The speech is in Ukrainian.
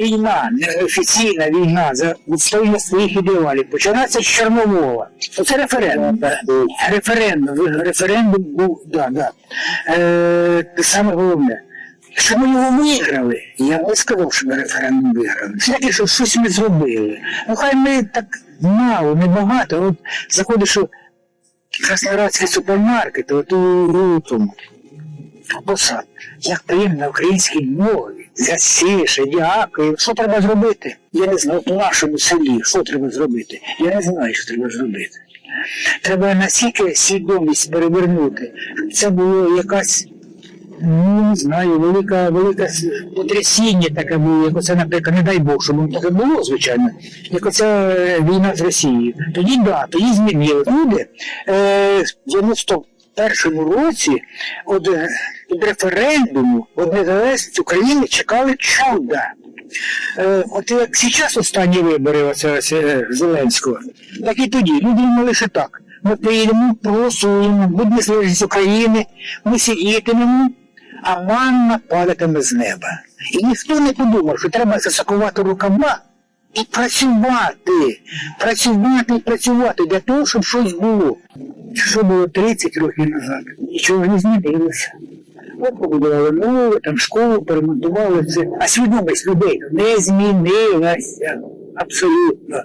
війна, неофіційна війна за відстоювання своїх ідеалів починається з Чорновола. Оце референдум. Референдум. Референдум був, да, да. Е, саме головне. Що ми його виграли? Я не сказав, що ми референдум виграли. Все-таки, що щось ми зробили. Ну хай ми так мало, небагато. От заходиш у Красноградський супермаркет, от у, посад. Як приємно на українській мові. Засіше, дякую. Що треба зробити? Я не знаю, от у нашому селі, що треба зробити? Я не знаю, що треба зробити. Треба настільки свідомість перевернути, це було якась, ну не знаю, велика, велика потрясіння таке було, як оце, наприклад, не дай Бог, щоб таке було, звичайно, як оця е, війна з Росією. Тоді да, тоді змінили. Люди е, в 91-му році від, е, від референдуму, від незалежності України чекали чуда. Е, от як зараз останні вибори оце, оце, Зеленського, так і тоді. Люди думали, що так. Ми приїдемо, проголосуємо, буде незалежність України, ми сидітимемо, а манна падатиме з неба. І ніхто не подумав, що треба засакувати рукава і працювати, працювати і працювати для того, щоб щось було. Що було 30 років назад? Нічого не змінилося. От побудували нову, там школу, перемонтували все. А свідомість людей не змінилася. Абсолютно.